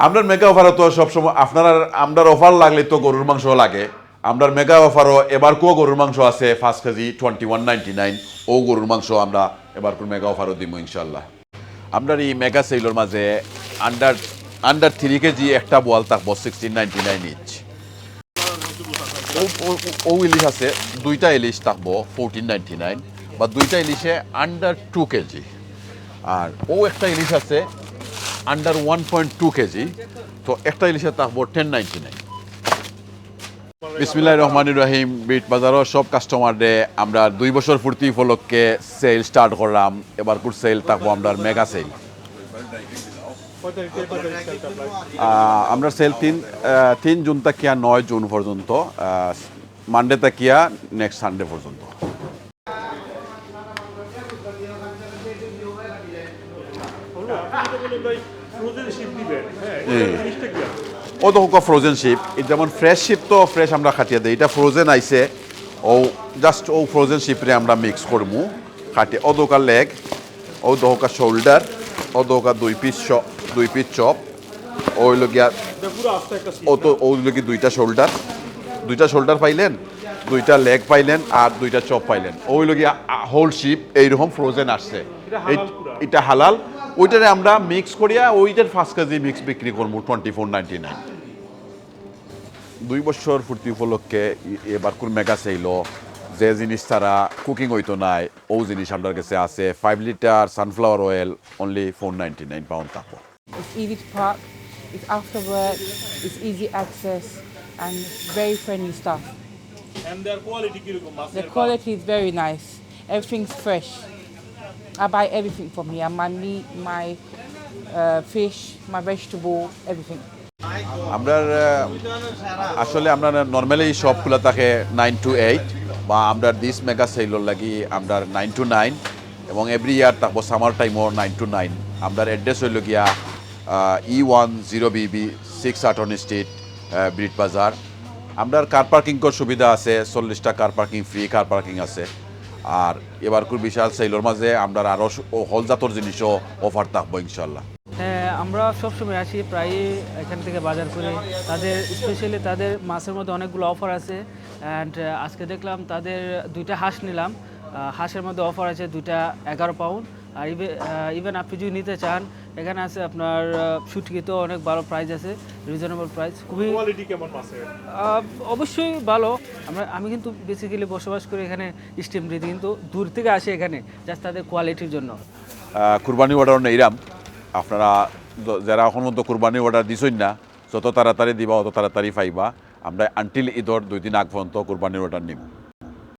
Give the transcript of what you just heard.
আপনার মেগা অফারও তো সবসময় আপনার আপনার অফার লাগলে তো গরুর মাংস লাগে। আপনার মেগা অফারও এবার কো গরুর মাংস আছে পাঁচ KG twenty one ninety nine ও গরুর মাংস আমরা এবার কোন মেগা অফারও দিব ইনশাল্লাহ। আপনার এই মেগা সেলর মাঝে আন্ডার আন্ডার থ্রি কেজি একটা বল থাকব সিক্সটিন নাইনটি নাইন ইঞ্চ ও- ইলিশ আছে, দুইটা ইলিশ থাকব ফোরটিন নাইনটি নাইন বা দুইটা ইলিশে আন্ডার টু কেজি। আর ও একটা ইলিশ আছে under one point two KG তো একটা ইলিশে থাকব টেন নাইনটি নাইন বিসমিল্লাহ রহমান রহিম, বিট বাজারের সব কাস্টমারদের আমরা দুই বছর পূর্তি উপলক্ষে সেল স্টার্ট করলাম। এবার কুর সেল থাকব আমরা মেগা সেল আমরা সেল তিন তিন জুন তাকিয়া নয় জুন পর্যন্ত মানডে তাকিয়া নেক্সট সানডে পর্যন্ত। ও তো হোক ফ্রোজেন শিপ যেমন ফ্রেশ শিপ তো ফ্রেশ আমরা খাটিয়ে দিই এটা ফ্রোজেন আইছে ও জাস্ট ও ফ্রোজেন শিপরে আমরা মিক্স করমু খাটিয়ে ও দোকার লেগ ও দোকা শোল্ডার ও দোকা দুই পিস দুই পিস চপ ওই লগিয়া ও তো দুইটা শোল্ডার দুইটা শোল্ডার পাইলেন দুইটা লেগ পাইলেন আর দুইটা চপ পাইলেন। ওই লগিয়া হোল শিপ এইরকম ফ্রোজেন আসছে। এটা হালাল ওইটারে আমরা মিক্স করিয়া ওইটার ফার্স্ট কেজি মিক্স বিক্রি করব টোয়েন্টি ফোর নাইনটি নাইন দুই বছর ফুর্তি উপলক্ষে এবার কোন মেগা চাইল যে জিনিস তারা কুকিং হইতো নাই ও জিনিস আপনার কাছে আছে five litre sunflower oil only four ninety nine pound থাকব It's easy to park, it's after work, it's easy access, and very friendly stuff. And their quality The quality is very nice. Everything's fresh. I buy everything from here. My meat, my uh, fish, my vegetable, everything. আমরা আসলে আমরা normally সব খোলা থাকে nine two eight বা আমরা this mega সেলর লাগি আমরা নাইন টু নাইন এবং এভরি ইয়ার থাকব সামার টাইমও নাইন টু নাইন আমরা অ্যাড্রেস হইল গিয়া E one zero BB six আটন street ব্রিট বাজার আমরা কার পার্কিং সুবিধা আছে চল্লিশটা car parking free car parking আছে আর এবার খুব বিশাল সেইলোর মাঝে আমরা আরও হলজাতর জিনিসও অফার থাকব ইনশাল্লাহ হ্যাঁ আমরা সবসময় আসি প্রায় এখান থেকে বাজার করে। তাদের স্পেশালি তাদের মাছের মধ্যে অনেকগুলো অফার আছে। অ্যান্ড আজকে দেখলাম তাদের দুইটা হাঁস নিলাম। হাঁসের মধ্যে অফার আছে দুইটা এগারো পাউন্ড আর ইভেন আপনি যদি নিতে চান এখানে আছে আপনার শুটকিতেও অনেক ভালো প্রাইস আছে রিজনেবল প্রাইস খুবই কোয়ালিটি কেমন মাছের? অবশ্যই ভালো। আমরা আমি কিন্তু বেসিক্যালি বসবাস করি এখানে স্টিম ব্রিথ কিন্তু দূর থেকে আসি এখানে জাস্ট তাদের কোয়ালিটির জন্য। কুরবানি অর্ডার নেইরাম আপনারা যারা এখন মতো কুরবানি অর্ডার দিছই না যত তাড়াতাড়ি দিবা অত তাড়াতাড়ি পাইবা। আমরা আনটিল ঈদর দুই দিন আগ পর্যন্ত কুরবানির অর্ডার নিব।